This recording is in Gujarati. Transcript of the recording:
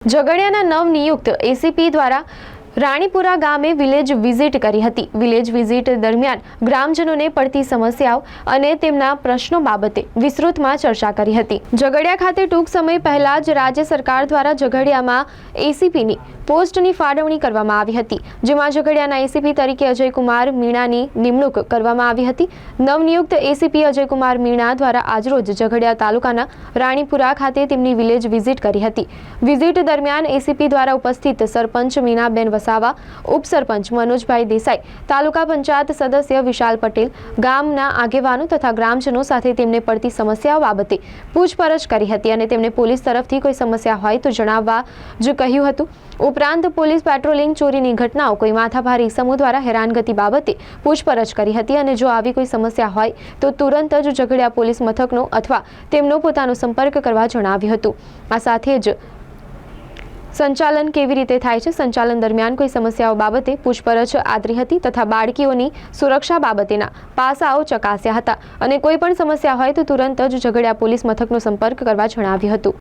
ઝઘડિયાના નવનિયુક્ત એસીપી દ્વારા રાણીપુરા ગામે વિલેજ વિઝિટ કરી હતી. વિલેજ વિઝિટ દરમિયાન ગ્રામજનોને પડતી સમસ્યાઓ અને તેમના પ્રશ્નો બાબતે વિસ્તૃતમાં ચર્ચા કરી હતી. ઝઘડિયા ખાતે ટૂંક સમય પહેલા જ રાજ્ય સરકાર દ્વારા ઝઘડિયામાં એસીપીની પોસ્ટની ફાળવણી કરવામાં આવી હતી. જેમાં ઝઘડિયાના એસીપી તરીકે અજયકુમાર મીણાની નિમણૂક કરવામાં આવી હતી. નવનિયુક્ત એસીપી અજયકુમાર મીણા દ્વારા આજરોજ ઝઘડિયા તાલુકાના રાણીપુરા ખાતે તેમની વિલેજ વિઝિટ કરી હતી. વિઝિટ દરમિયાન એસીપી દ્વારા ઉપસ્થિત સરપંચ મીનાબેન વસાવા ઉપસરપંચ મનોજભાઈ દેસાઈ, તાલુકા પંચાયત સદસ્ય વિશાલ પટેલ, ગામના આગેવાનો તથા ગ્રામજનો સાથે તેમને પડતી સમસ્યાઓ બાબતે પૂછપરછ કરી હતી અને તેમને પોલીસ તરફથી કોઈ સમસ્યા હોય તો જણાવવા જ કહ્યું હતું. ઉપરાંત પોલીસ પેટ્રોલિંગ ચોરીની ઘટનાઓ કોઈ માથાભારી સમૂહ દ્વારા હેરાનગતિ બાબતે પૂછપરછ કરી હતી અને જો આવી કોઈ સમસ્યા હોય તો તુરંત જ ઝઘડિયા પોલીસ મથકનો અથવા તેમનો પોતાનો સંપર્ક કરવા જણાવ્યું હતું. આ સાથે જ સંચાલન કેવી રીતે થાય છે? સંચાલન દરમિયાન કોઈ સમસ્યાઓ બાબતે પૂછપરછ આદરી હતી તથા બાળકીઓની સુરક્ષા બાબતેના પાસાઓ ચકાસ્યા હતા. અને કોઈ પણ સમસ્યા હોય તો તુરંત જ ઝઘડિયા પોલીસ મથકનો સંપર્ક કરવા જણાવ્યું હતું.